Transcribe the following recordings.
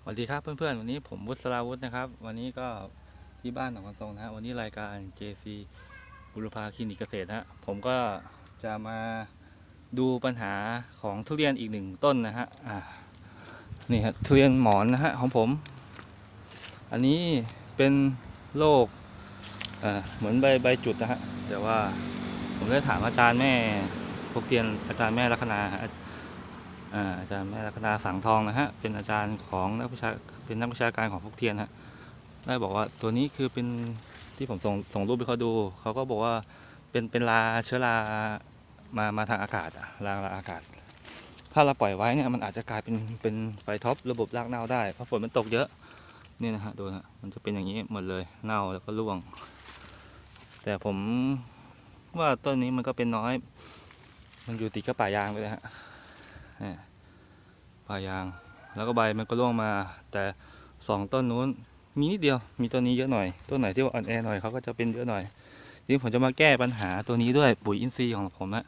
สวัสดีครับเพื่อนๆ วันนี้ผมวุฒิสราวุฒินะครับ วันนี้ก็ที่บ้านหนองกันตรงนะฮะวันนี้รายการ JC บุรพาคลินิกเกษตรนะฮะผมก็จะมาดูปัญหาของทุเรียนอีกหนึ่งต้นนะฮะอ่านี่ฮะทุเรียนหมอนนะฮะของผม อันนี้เป็นโรคเอ่อเหมือนใบใบจุดนะฮะแต่ว่าผมได้ถามอาจารย์แม่พวกเทียนอาจารย์แม่ลัคนาฮะ อาจารย์แม่ลัคนาสังทองนะฮะเป็นอาจารย์ของนักวิชาเป็นนักวิชาการของพวกเทียนฮะได้บอกว่าตัวนี้คือเป็นที่ผมส่งส่งรูปให้เขาดูเขาก็บอกว่าเป็นเป็นลาเชื้อรามามาทางอากาศอะลาลาอากาศ ถ้าเราปล่อยไว้เนี่ยมันอาจจะกลายเป็นเป็นไฟท็อประบบรากเน่าได้เพราะฝนมันตกเยอะนี่นะฮะดูนะฮะมันจะเป็นอย่างนี้หมดเลยเน่าแล้วก็ร่วง แต่ผมว่าต้นนี้มันก็เป็นน้อย มันอยู่ติดกับป่ายางไปเลยฮะ ป่ายาง แล้วก็ใบมันก็ร่วงมา แต่สองต้นนู้นมีนิดเดียว มีต้นนี้เยอะหน่อย ต้นไหนที่ว่าอ่อนแอหน่อยเขาก็จะเป็นเยอะหน่อยทีนี้ผมจะมาแก้ปัญหาตัวนี้ด้วยปุ๋ยอินทรีย์ของผมนะ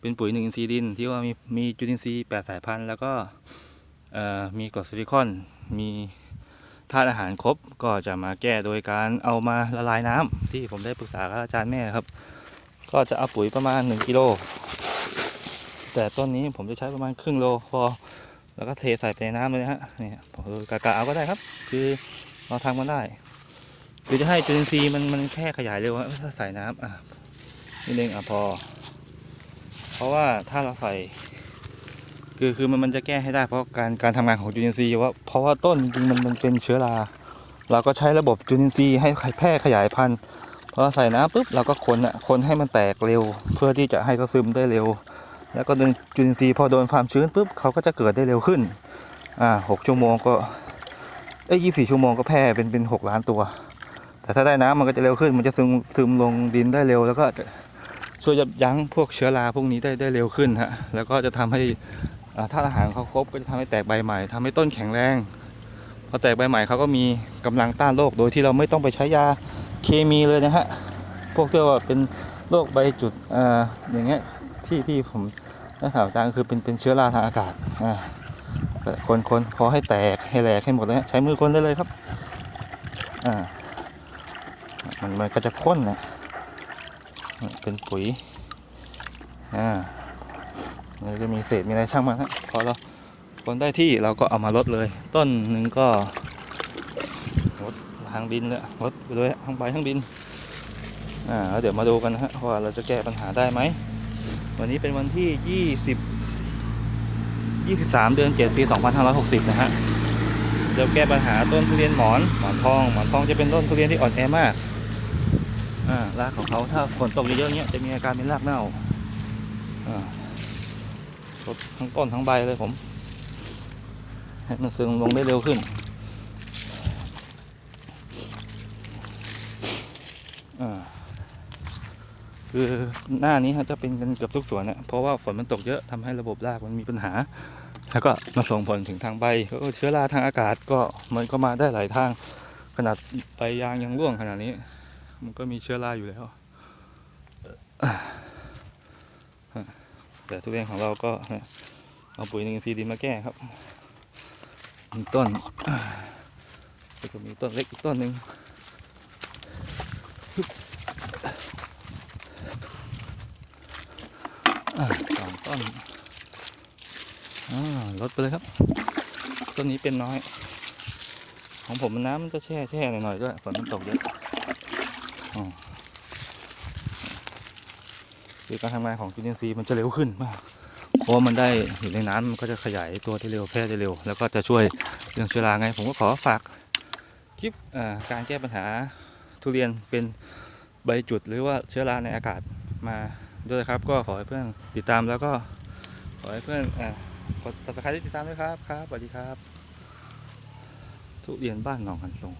เป็นปุ๋ยหนึ่งอินทรีย์ดินที่ว่ามีมีจุลินทรีย์แปดสายพันธุ์แล้วก็มีกรดซิลิคอน มีธาตุอาหารครบก็จะมาแก้โดยการเอามาละลายน้ำที่ผมได้ปรึกษากับอาจารย์แม่ครับ ก็จะเอาปุ๋ยประมาณ 1กิโล แต่ต้นนี้ผมจะใช้ประมาณครึ่งโลพอ แล้วก็เทใส่ไปในน้ำเลยนะฮะนี่ผมกะกะเอาก็ได้ครับ คือเราทำกันได้ คือจะให้จุลินทรีย์มันมันแพร่ขยายเร็วถ้าใส่น้ำอะนิดนึงอะพอ เพราะว่าถ้าเราใส่ คือคือมันมันจะแก้ให้ได้เพราะการการทำงานของจุลินทรีย์ว่าเพราะว่าต้นจริงมันมันเป็นเชื้อราเราก็ใช้ระบบจุลินทรีย์ให้แพร่ขยายพันธุ์พอใส่น้ำปุ๊บเราก็คนอะคนให้มันแตกเร็ว เพื่อที่จะให้เขาซึมได้เร็ว แล้วก็ดึงจุลินทรีย์พอโดนความชื้นปุ๊บเขาก็จะเกิดได้เร็วขึ้นอ่าหกชั่วโมงก็เอ้ยยี่สี่ชั่วโมงก็แพร่เป็นเป็นหกล้านตัว แต่ถ้าได้น้ำมันก็จะเร็วขึ้น มันจะซึมซึมลงดินได้เร็ว แล้วก็จะช่วยยับยั้งพวกเชื้อราพวกนี้ได้ได้เร็วขึ้นฮะแล้วก็จะทำให้ธาตุอาหารเขาครบก็จะทำให้แตกใบใหม่ทำให้ต้นแข็งแรงพอแตกใบใหม่เขาก็มีกำลังต้านโรคโดยที่เราไม่ต้องไปใช้ยาเคมีเลยนะฮะพวกที่ว่าเป็นโรคใบจุดอ่าอย่างเงี้ยที่ที่ผม นักข่าวจางคือเป็นเป็นเชื้อราทางอากาศอ่าคนคนพอให้แตกให้แหลกให้หมดเลยฮะใช้มือคนได้เลยครับอ่ามันมันก็จะข้นนะเป็นปุ๋ยอ่ามันจะมีเศษมีอะไรช่างมันฮะพอเราคนได้ที่เราก็เอามาลดเลย ต้นหนึ่งก็ลดทางดินเลยลดไปเลยทั้งใบทั้งดินอ่าแล้วเดี๋ยวมาดูกันนะฮะว่าเราจะแก้ปัญหาได้ไหม วันนี้เป็นวันที่ 20 23 เดือน 7 ปี 2560 นะฮะเดี๋ยวแก้ปัญหาต้นทุเรียนหมอน หมอนทอง หมอนทองจะเป็นต้นทุเรียนที่อ่อนแอมาก อ่ารากของเขาถ้าฝนตกเยอะๆเนี้ยจะมีอาการเป็นรากเน่า อ่าทั้งต้นทั้งใบเลยผมให้มันซึมลงได้เร็วขึ้น อ่า คือหน้านี้จะเป็นกันเกือบทุกสวนนะเพราะว่าฝนมันตกเยอะทำให้ระบบรากมันมีปัญหา แล้วก็มาส่งผลถึงทางใบก็เชื้อราทางอากาศก็มันก็มาได้หลายทางขนาดใบยางยังร่วงขนาดนี้ มันก็มีเชื้อราอยู่แล้วแต่ทุเรียนของเราก็เอาปุ๋ยหนึ่งซีดีมาแก้ครับมีต้นแล้วก็มีต้นเล็กอีกต้นหนึ่ง อ่า สองต้นลดไปเลยครับ ต้นนี้เป็นน้อย ของผมมันน้ำมันจะแช่แช่หน่อยๆด้วยฝนมันตกเยอะคือการทำงานของจุลินทรีย์มันจะเร็วขึ้นมาก เพราะมันได้อยู่ในน้ำมันก็จะขยายตัวได้เร็วแพร่ได้เร็ว แล้วก็จะช่วยเรื่องเชื้อราไง ผมก็ขอฝากคลิปการแก้ปัญหาทุเรียนเป็นใบจุดหรือว่าเชื้อราในอากาศมา ด้วยครับ ก็ขอให้เพื่อนติดตามแล้วก็ขอให้เพื่อนอกดติดตามติดตามด้วยครับครับสวัสดีครับ ทุเรียนบ้านหนองหันทรง